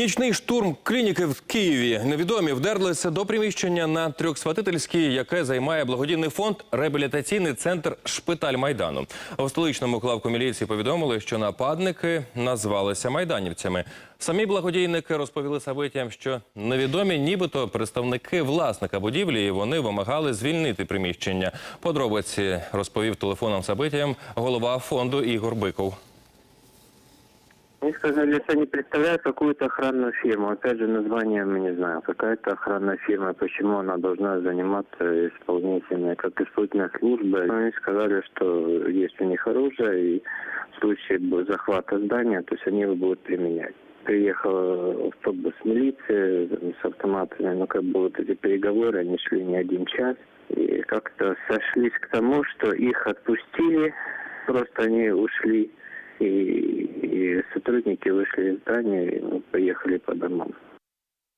Нічний штурм клініки в Києві. Невідомі вдерлися до приміщення на Трьохсватительській, яке займає благодійний фонд реабілітаційний центр Шпиталь Майдану. У столичному главку міліції повідомили, що нападники назвалися майданівцями. Самі благодійники розповіли сабитям, що невідомі, нібито представники власника будівлі, і вони вимагали звільнити приміщення. Подробиці розповів телефоном сабитям голова фонду Ігор Биков. Мне сказали, что они представляют какую-то охранную фирму. Опять же, название мы не знаем. Какая-то охранная фирма, почему она должна заниматься исполнительной, как исполнительная служба. Они сказали, что есть у них оружие, и в случае захвата здания, то есть они его будут применять. Приехал автобус милиции с автоматами, ну как бы вот эти переговоры, они шли не один час. И как-то сошлись к тому, что их отпустили, просто они ушли сотрудники вышли из здания и мы поехали.